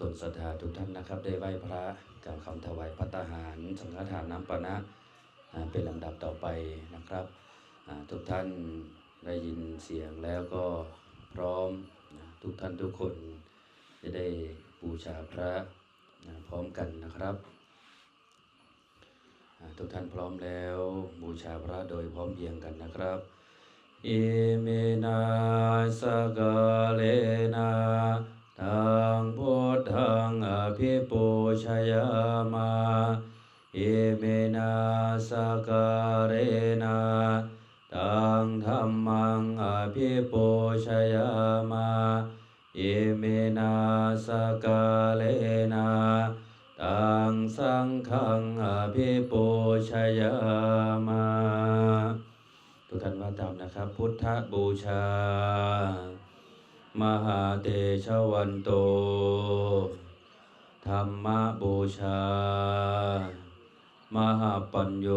ตนศรัทธาทุกท่านนะครับ ได้ไหว้พระกล่าวคำถวายพัตตาหาร สังฆทานน้ำปานะเป็นลำดับต่อไปนะครับทุกท่านได้ยินเสียงแล้วก็พร้อมทุกท่านทุกคนจะได้บูชาพระพร้อมกันนะครับ ทุกท่านพร้อมแล้วบูชาพระโดยพร้อมเพียงกันนะครับอิเมนาสกาเลนะ ทังพุทธังอภิปูชยามาอิเมนาสกาเรนะตังธรรมังอภิปูชยามาอิเมนาสกาเลนะตังสังฆังอภิปูชยามาทุกท่านว่าตามนะครับ พุทธบูชา มหาเตชวันโต ธรรมบูชา มหาปัญโย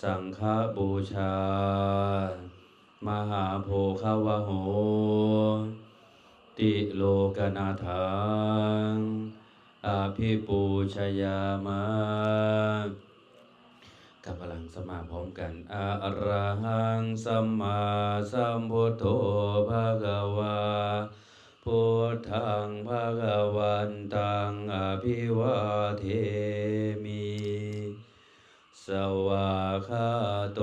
สังฆบูชา มหาโภควะโห ติโลกนาถังอภิปูชยามะ กับพลังสมาพร้อมกันอะระหังสัมมาสัมพุทโธภะคะวาพุทธังภะคะวันตังอภิวาเทมิ สวากขาโต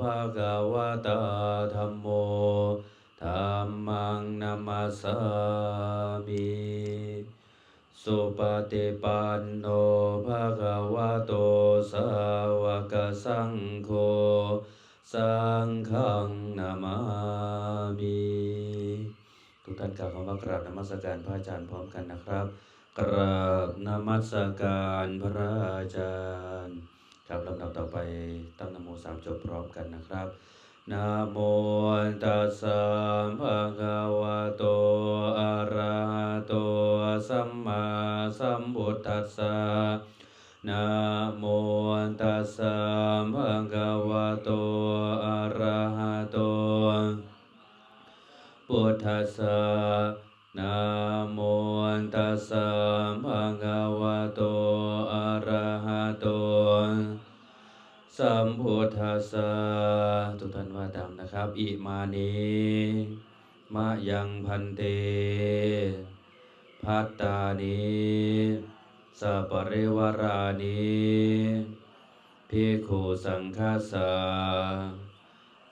ภะคะวะตาธัมโมธัมมังนัมมัสสามิสุปฏิปันโนภะคะวะโตสา สังโฆสังฆังนามามิทุกท่านกล่าวคำว่ากราบนมัสการพระอาจารย์พร้อมกันนะครับ กราบนมัสการพระอาจารย์ครับลำดับต่อไปตั้งนโมสามจบพร้อมกันนะครับนะโมตัสสะภะคะวะโต อะระหะโต สัมมาสัมพุทธัสสะ นะโมตัสสะภะคะวะโตอะระหะโตพุทธัสสะนะโมตัสสะภะคะวะโตอะระหะโตสัมพุทธัสสะทุกท่านว่าตามนะครับ อิมานิมะยังพันเต พัตตานิ สัปริวารานิภิกขุสังฆาสา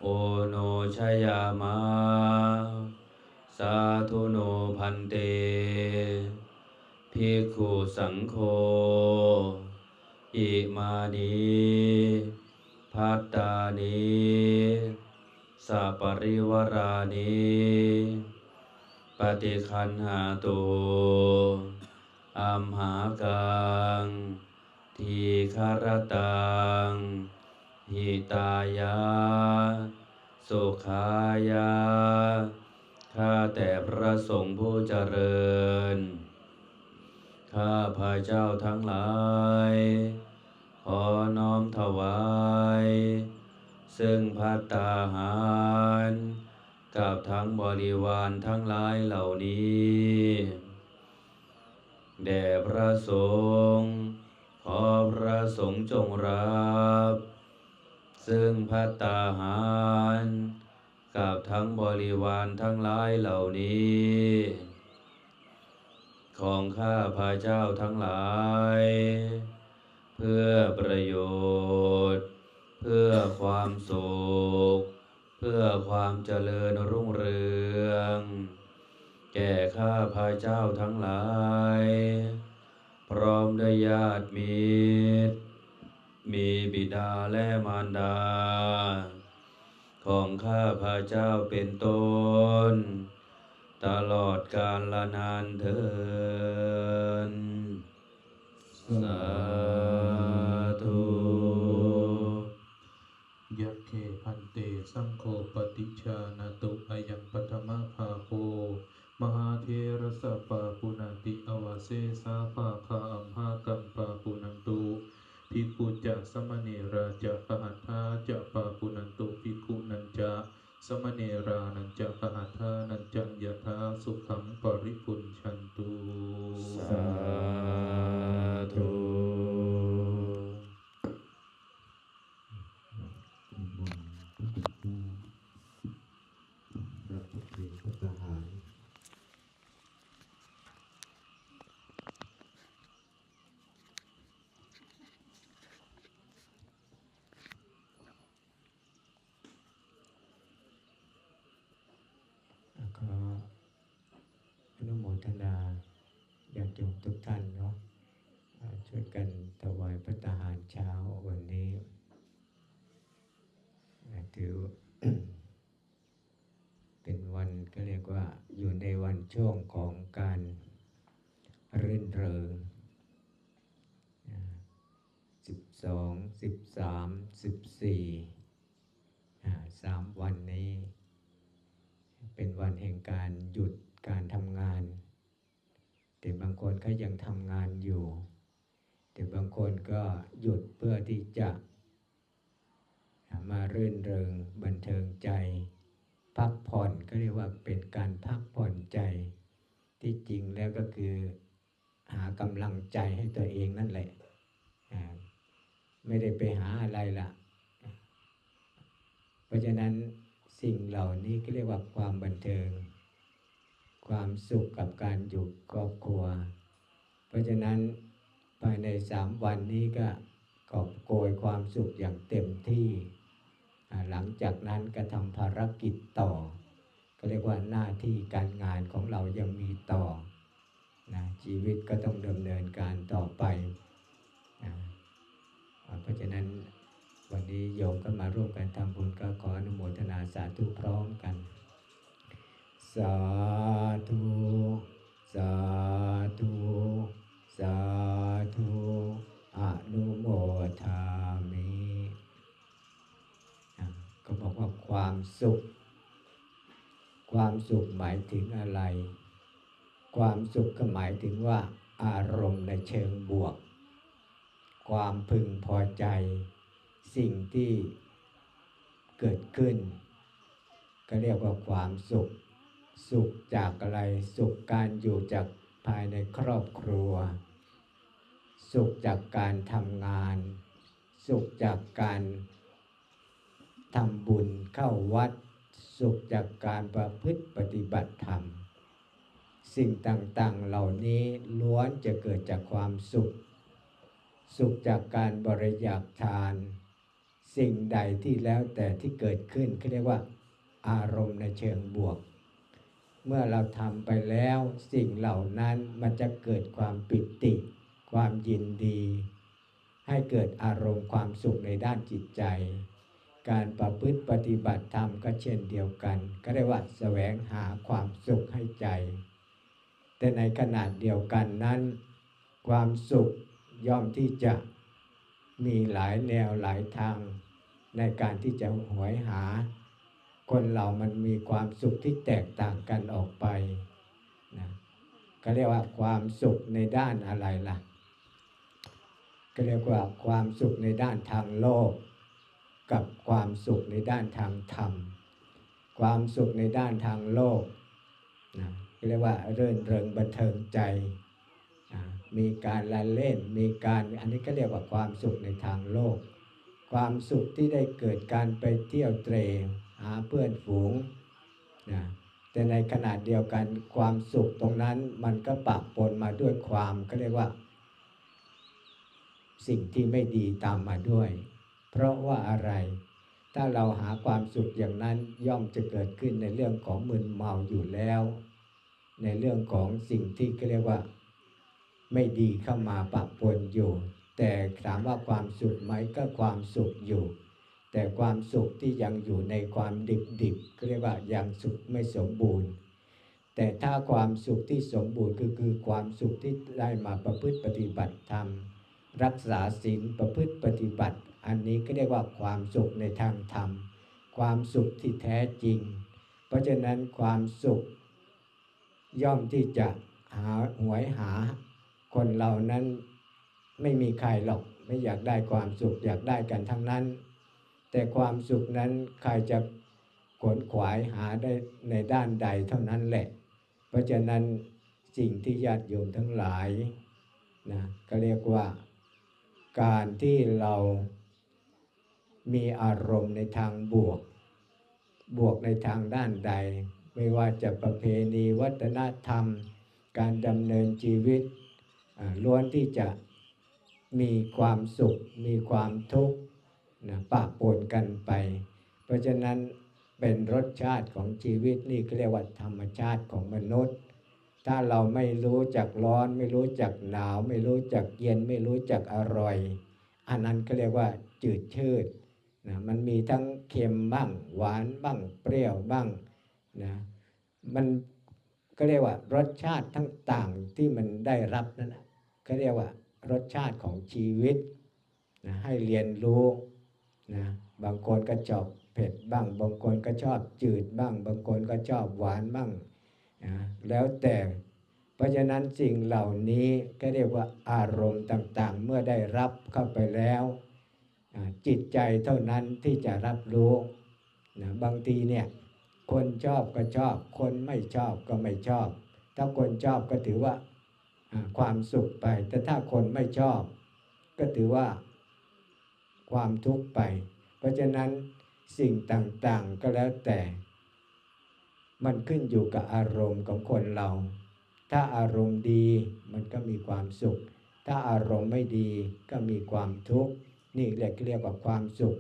โอโนชยามะสาธุโนพันเตภิกขุสังโฆอิมานิพัตตานิสัปริวารานิปฏิคันหาตุ อัมหากัง ทีคารตัง หิตายะสุขายะข้าแต่พระสงฆ์ผู้เจริญ ข้าพระเจ้าทั้งหลาย ขอน้อมถวาย ซึ่งพัตตาหารกับทั้งบริวารทั้งหลายเหล่านี้ แด่พระสงฆ์ขอพระสงฆ์จงรับ ซึ่งพัตตาหารกับทั้งบริวารทั้งหลายเหล่านี้ ของข้าพระเจ้าทั้งหลาย เพื่อประโยชน์ เพื่อความสุข เพื่อความเจริญรุ่งเรือง แก่ข้าพระเจ้าทั้งหลาย พร้อมด้วยญาติมิตร มีบิดาและมารดา ของข้าพระเจ้าเป็นต้น ตลอดกาลนานเทินสาธุยัคเคพันเตสังโฆปฏิชาน ทระสะปะปุนันติอวาเสสาภาคาอัมภากัมปะปุนันตุภิกขุจะสมณีราจะปะหัตถาจะปะปุนันตุภิกขุนันจะสมณีรานันจะปะหัตถานันจังยถาสุขังปริปุญชันตุาธุ พระพุทธพระทหาร ขออนุโมทนาญาติ โยมทุกท่านเนาะช่วยกันถวายพระทหารเช้าวันนี้ถือเป็นวันก็เรียกว่าอยู่ในวันช่วงของการรื่นเริงสิบสองสิบสามสิบสี่สามวันนี้ เป็นวันแห่งการหยุดการทำงาน แต่บางคนก็ยังทำงานอยู่ แต่บางคนก็หยุดเพื่อที่จะมารื่นเริงบันเทิงใจ พักผ่อนก็เรียกว่าเป็นการพักผ่อนใจ ที่จริงแล้วก็คือหากำลังใจให้ตัวเองนั่นแหละไม่ได้ไปหาอะไรละเพราะฉะนั้นสิ่งเหล่านี้ก็เรียกว่าความบันเทิง ความสุขกับการอยู่ครอบครัว เพราะฉะนั้นภายในสามวันนี้ก็กอบโกยความสุขอย่างเต็มที่ หลังจากนั้นก็ทำภารกิจต่อ ก็เรียกว่าหน้าที่การงานของเรายังมีต่อนะชีวิตก็ต้องดำเนินการต่อไปนะเพราะฉะนั้นวันนี้โยมก็มาร่วมกันทำบุญก็ขออนุโมทนาสาธุพร้อมกัน สาธุสาธุสาธุอนุโมทามิอะก็บอกว่าความสุข ความสุขหมายถึงอะไร ความสุขก็หมายถึงว่า อารมณ์ในเชิงบวก ความพึงพอใจ สิ่งที่เกิดขึ้น ก็เรียกว่าความสุข สุขจากอะไร สุขการอยู่จากภายในครอบครัว สุขจากการทำงาน สุขจากการทำบุญเข้าวัด สุขจากการประพฤติปฏิบัติธรรม สิ่งต่าง ๆ เหล่านี้ล้วนจะเกิดจากความสุข สุขจากการบริจาคทาน สิ่งใดที่แล้วแต่ที่เกิดขึ้นเขาเรียกว่า อารมณ์ในเชิงบวก เมื่อเราทำไปแล้วสิ่งเหล่านั้นมันจะเกิดความปิติ ความยินดี ให้เกิดอารมณ์ความสุขในด้านจิตใจ การประพฤติปฏิบัติธรรมก็เช่นเดียวกัน ก็เรียกว่าแสวงหาความสุขให้ใจ แต่ในขณะเดียวกันนั้น ความสุขย่อมที่จะมีหลายแนวหลายทาง ในการที่จะหวยหา คนเรามันมีความสุขที่แตกต่างกันออกไปนะก็เรียกว่าความสุขในด้านอะไรล่ะ ก็เรียกว่าความสุขในด้านทางโลก กับความสุขในด้านทางธรรม ความสุขในด้านทางโลกนะก็เรียกว่าเรื่นเริงบันเทิงใจอ่ามีการละเล่น มีการอันนี้ก็เรียกว่าความสุขในทางโลก ความสุขที่ได้เกิดการไปเที่ยวเตร หาเพื่อนฝูงนะแต่ในขณะเดียวกันความสุขตรงนั้นมันก็ปะปนมาด้วยความก็เรียกว่า สิ่งที่ไม่ดีตามมาด้วย เพราะว่าอะไร ถ้าเราหาความสุขอย่างนั้นย่อมจะเกิดขึ้นในเรื่องของมึนเมาอยู่แล้ว ในเรื่องของสิ่งที่เรียกว่า ไม่ดีเข้ามาปะปนอยู่ แต่ถามว่าความสุขไหมก็ความสุขอยู่ แต่ความสุขที่ยังอยู่ในความดิบดิบเรียกว่ายังสุขไม่สมบูรณ์ แต่ถ้าความสุขที่สมบูรณ์ก็คือความสุขที่ได้มาประพฤติปฏิบัติธรรม รักษาศีลประพฤติปฏิบัติ อันนี้ก็เรียกว่าความสุขในทางธรรม ความสุขที่แท้จริง เพราะฉะนั้นความสุข ย่อมที่จะหาหวยหา คนเรานั้นไม่มีใครหรอกไม่อยากได้ความสุขอยากได้กันทั้งนั้น แต่ความสุขนั้นใครจะขวนขวายหาได้ในด้านใดเท่านั้นแหละ เพราะฉะนั้นสิ่งที่ญาติโยมทั้งหลายนะก็เรียกว่าการที่เรามีอารมณ์ในทางบวก บวกในทางด้านใด ไม่ว่าจะประเพณีวัฒนธรรม การดำเนินชีวิตล้วนที่จะมีความสุข มีความทุกข์ นะปะปนกันไป เพราะฉะนั้นเป็นรสชาติของชีวิตนี่เรียกว่าธรรมชาติของมนุษย์ ถ้าเราไม่รู้จักร้อน ไม่รู้จักหนาว ไม่รู้จักเย็นไม่รู้จักอร่อย อันนั้นก็เรียกว่าจืดชืดนะมันมีทั้งเค็มบ้างหวานบ้างเปรี้ยวบ้างนะมันก็เรียกว่ารสชาติทั้งต่างที่มันได้รับนั่นนะก็เรียกว่ารสชาติของชีวิตนะให้เรียนรู้ นะบางคนก็ชอบเผ็ดบ้าง บางคนก็ชอบจืดบ้าง บางคนก็ชอบหวานบ้างนะแล้วแต่เพราะฉะนั้นสิ่งเหล่านี้ก็เรียกว่าอารมณ์ต่างๆ เมื่อได้รับเข้าไปแล้วจิตใจเท่านั้นที่จะรับรู้นะบางทีเนี่ยคนชอบก็ชอบ คนไม่ชอบก็ไม่ชอบ ถ้าคนชอบก็ถือว่าความสุขไป แต่ถ้าคนไม่ชอบ ก็ถือว่า ความทุกข์ไป เพราะฉะนั้นสิ่งต่างๆก็แล้วแต่ มันขึ้นอยู่กับอารมณ์ของคนเรา ถ้าอารมณ์ดีมันก็มีความสุข ถ้าอารมณ์ไม่ดีก็มีความทุกข์ นี่เรียกเรียกว่าความสุข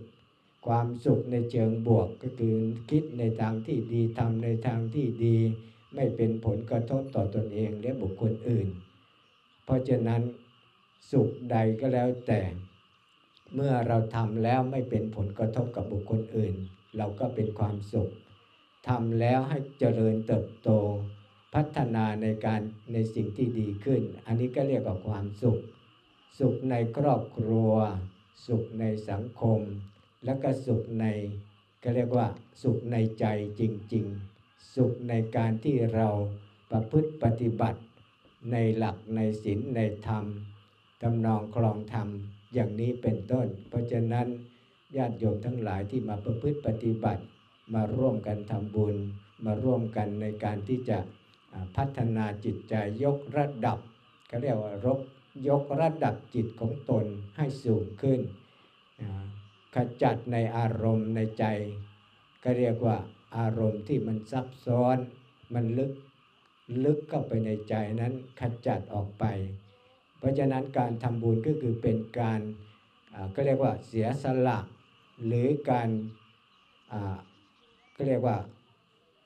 ความสุขในเชิงบวกก็คือคิดในทางที่ดีทำในทางที่ดี ไม่เป็นผลกระทบต่อตนเองและบุคคลอื่น เพราะฉะนั้นสุขใดก็แล้วแต่ เมื่อเราทำแล้วไม่เป็นผลกระทบกับบุคคลอื่น เราก็เป็นความสุขทำแล้วให้เจริญเติบโต พัฒนาในการในสิ่งที่ดีขึ้น อันนี้ก็เรียกว่าความสุข สุขในครอบครัว สุขในสังคม แล้วก็สุขในก็เรียกว่า สุขในใจจริง ๆ สุขในการที่เราประพฤติปฏิบัติ ในหลักในศีลในธรรมทำนองคลองธรรม อย่างนี้เป็นต้น เพราะฉะนั้นญาติโยมทั้งหลายที่มาประพฤติปฏิบัติ มาร่วมกันทำบุญ มาร่วมกันในการที่จะพัฒนาจิตใจยกระดับก็เรียกว่ารบยกระดับจิตของตนให้สูงขึ้น ขจัดในอารมณ์ในใจ ก็เรียกว่าอารมณ์ที่มันซับซ้อน มันลึกลึกเข้าไปในใจนั้นขจัดออกไป เพราะฉะนั้นการทำบุญก็คือเป็นการก็เรียกว่าเสียสละหรือการก็เรียกว่า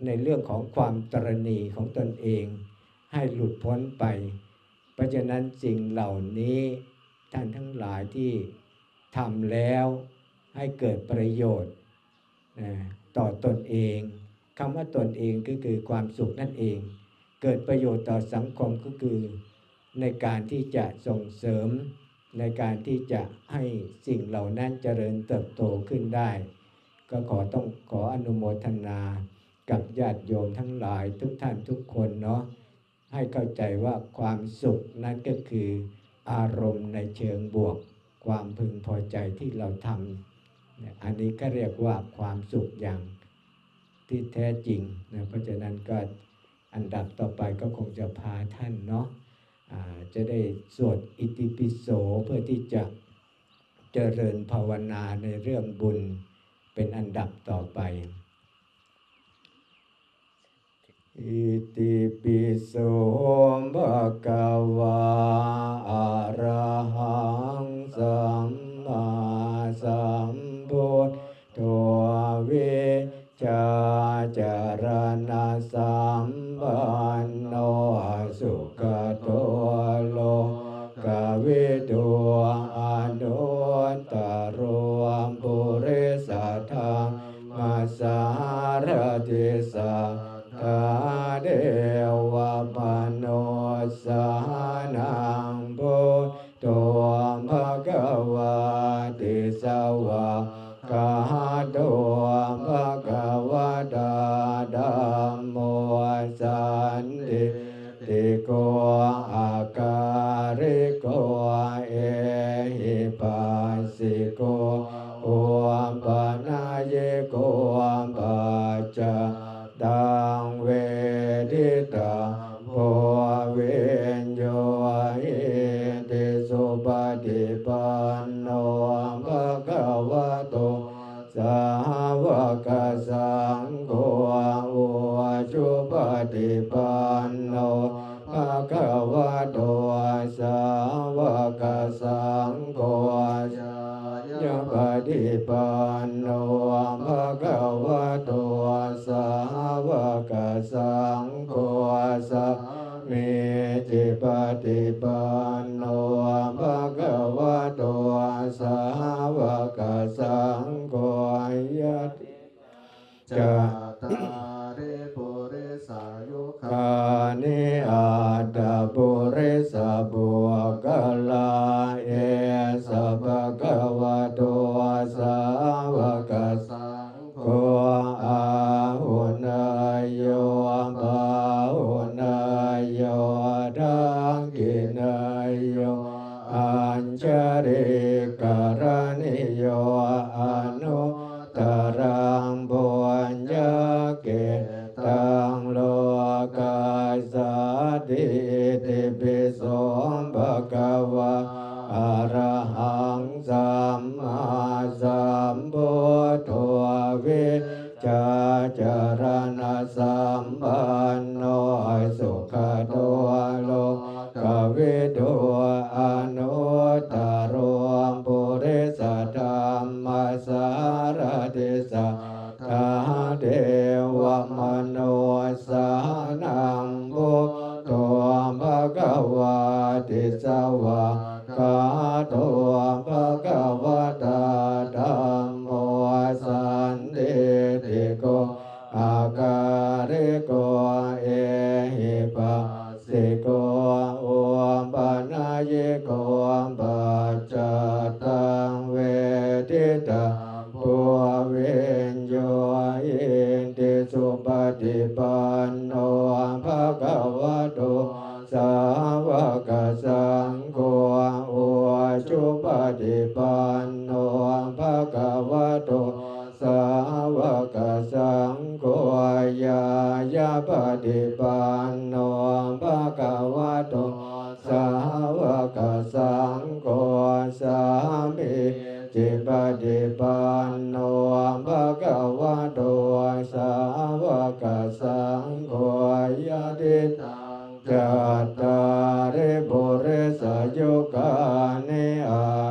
ในเรื่องของความตรณีของตนเอง ให้หลุดพ้นไป เพราะฉะนั้นสิ่งเหล่านี้ท่านทั้งหลายที่ทำแล้วให้เกิดประโยชน์ต่อตนเองคำว่าตนเองก็คือความสุขนั่นเอง เกิดประโยชน์ต่อสังคมก็คือ ในการที่จะส่งเสริม ในการที่จะให้สิ่งเหล่านั้นเจริญเติบโตขึ้นได้ ก็ขอต้องขออนุโมทนากับญาติโยมทั้งหลายทุกท่านทุกคนเนาะให้เข้าใจว่าความสุขนั้นก็คือ อารมณ์ในเชิงบวก ความพึงพอใจที่เราทำอันนี้ก็เรียกว่าความสุขอย่างที่แท้จริงนะเพราะฉะนั้นก็อันดับต่อไปก็คงจะพาท่านเนาะ จะได้สวดอิติปิโสเพื่อที่จะเจริญภาวนาในเรื่องบุญเป็นอันดับต่อไป อิติปิโสภะคะวาอะระหังสัมมาสัมพุทโธเว ชาจารณะสัมปันโนสุขโตโลกวิทูอนุตตรวมปุริสธรรมสารติสัทธาเดวะปโนสา ติปันโนภะคะวะโตสาวกสังโฆยายะปฏิปันโนภะคะวะโตสาวกสังโฆสัมมิจิปฏิปันโนภะคะวะโตสาวกสังโฆยะติจัตตา นิอาตาปุ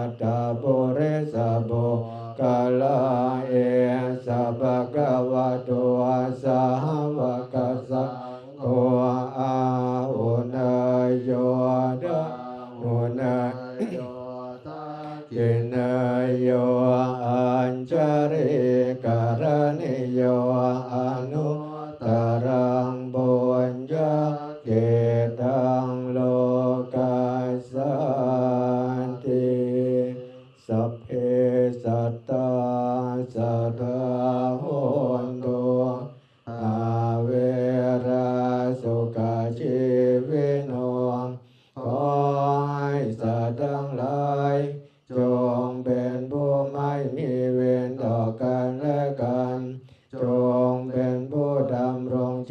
ตตาปุริสบุกาลา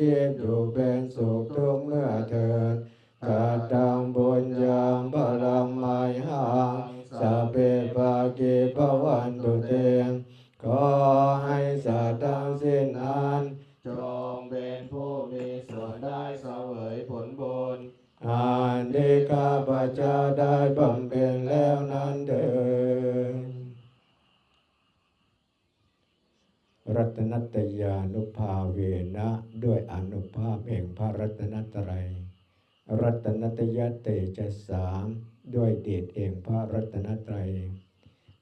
ำรงชีพอยู่ รัตนตยเตจะสามด้วยเดชแห่งพระรัตนตรัย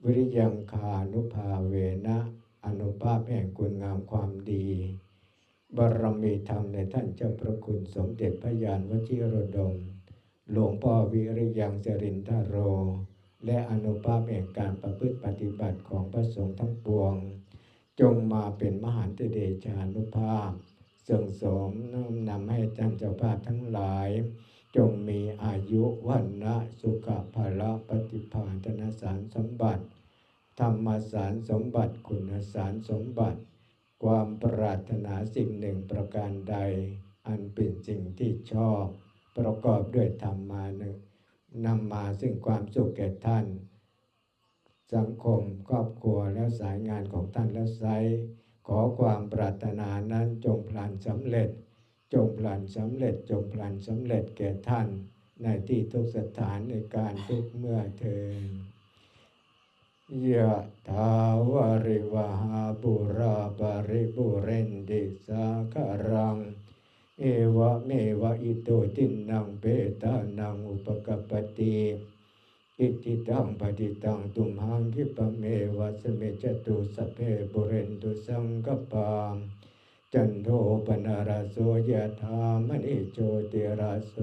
วิริยังคานุภาเวนะอนุภาพแห่งคุณงามความดี บารมีธรรมในท่านเจ้าพระคุณสมเด็จพระยานวชิรดม หลวงพ่อวิริยังจรินทโร และอนุภาพแห่งการประพฤติปฏิบัติของพระสงฆ์ทั้งปวง จงมาเป็นมหาเดชานุภาพ ส่งสมน้อมนำให้ท่านเจ้าภาพทั้งหลาย จงมีอายุวันนะสุขภาละปฏิภาณธนสารสมบัติ ธรรมสารสมบัติคุณสารสมบัติ ความปรารถนาสิ่งหนึ่งประการใด อันเป็นสิ่งที่ชอบ ประกอบด้วยธรรมานึนำมาซึ่งความสุขแก่ท่าน สังคมครอบครัวและสายงานของท่านและไซ ขอความปรารถนานั้นจงพลันสำเร็จ จงพลันสำเร็จ จงพลันสำเร็จแก่ท่าน ในที่ทุกสถานในการทุกเมื่อเทินยะทาวาริวหาบุราบาริบุเรนดิสาคารัง เอวะเมวะอิโตตินังเปตานังอุปกปปติ อิจิตังปฏิตังตุมหังคิปะเมวะสเมจตุสเพบุเรนตุสังกปามจันโทปนาราโสยะธามณิโชติราโส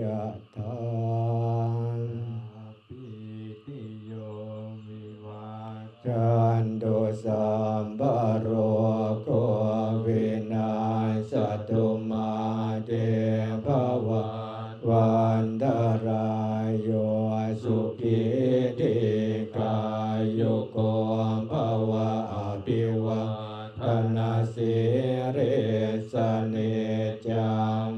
ยะธาปิติโยวิวัจจันโดสัมบโรโกวินาสตุมาเตภวะวันตรา จัง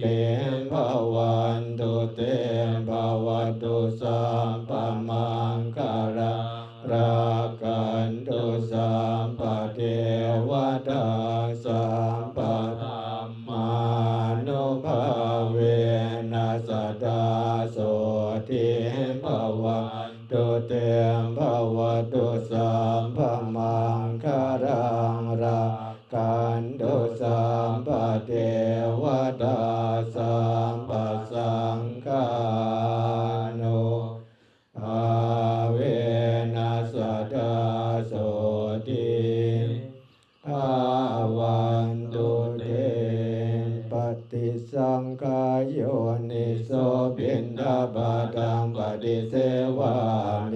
เตมภวั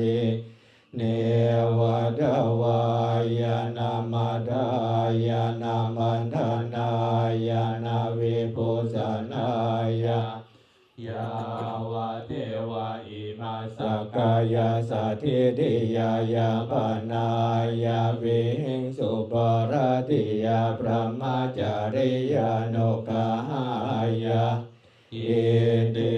ิเนวดาวายานามาดายานามันธนายานาวิปุสนายายาวะเทวะอิมาสกายาสัทิติยายาปนายาวิหิงสุปรติยาพระมาจาริยาโนกหายาอิติ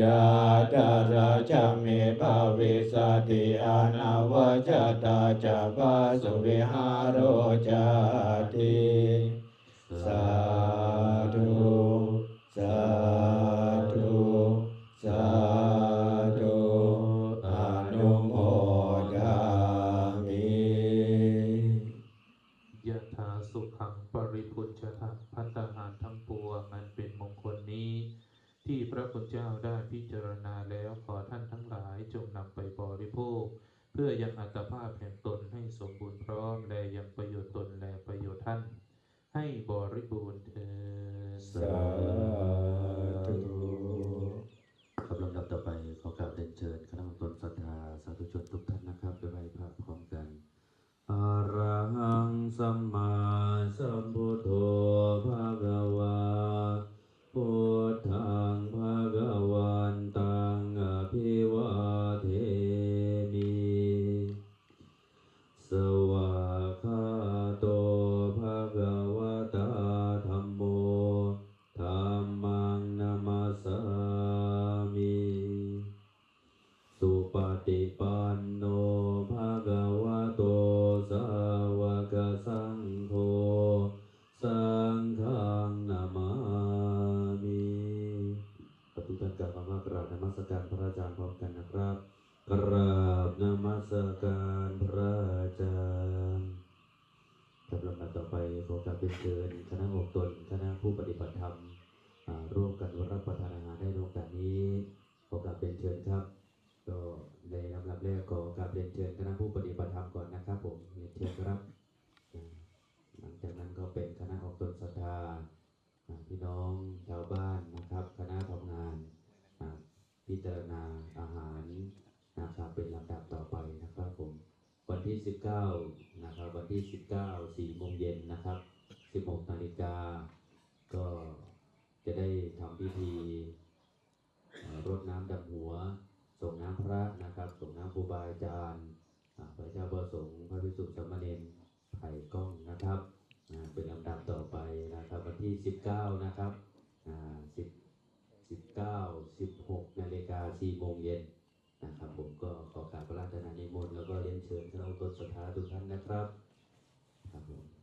ยาดาราจามิภาวิสติอานาวจตาจาปาสุวิหารโรจาติ พิจารณาอาหารนะครับเป็นลำดับต่อไปนะครับผมวันที่ 19นะครับวันที่ 19 4โมงเย็นนะครับ 16นาฬิกาก็จะได้ทำพิธีรดน้ำดำหัว ส่งน้ำพระนะครับ ส่งน้ำครูบาอาจารย์พระเจ้าประสงค์พระภิกษุสมณรไผ่กล้องนะครับเป็นลำดับต่อไปนะครับ วันที่ 19 นะครับอ่า10 19 16 นาฬิกา4โมงเย็นนะครับผมก็ขอกราบพระราชนานิมนต์แล้วก็เรียนเชิญท่านอุตสาทุกท่านนะครับครับผม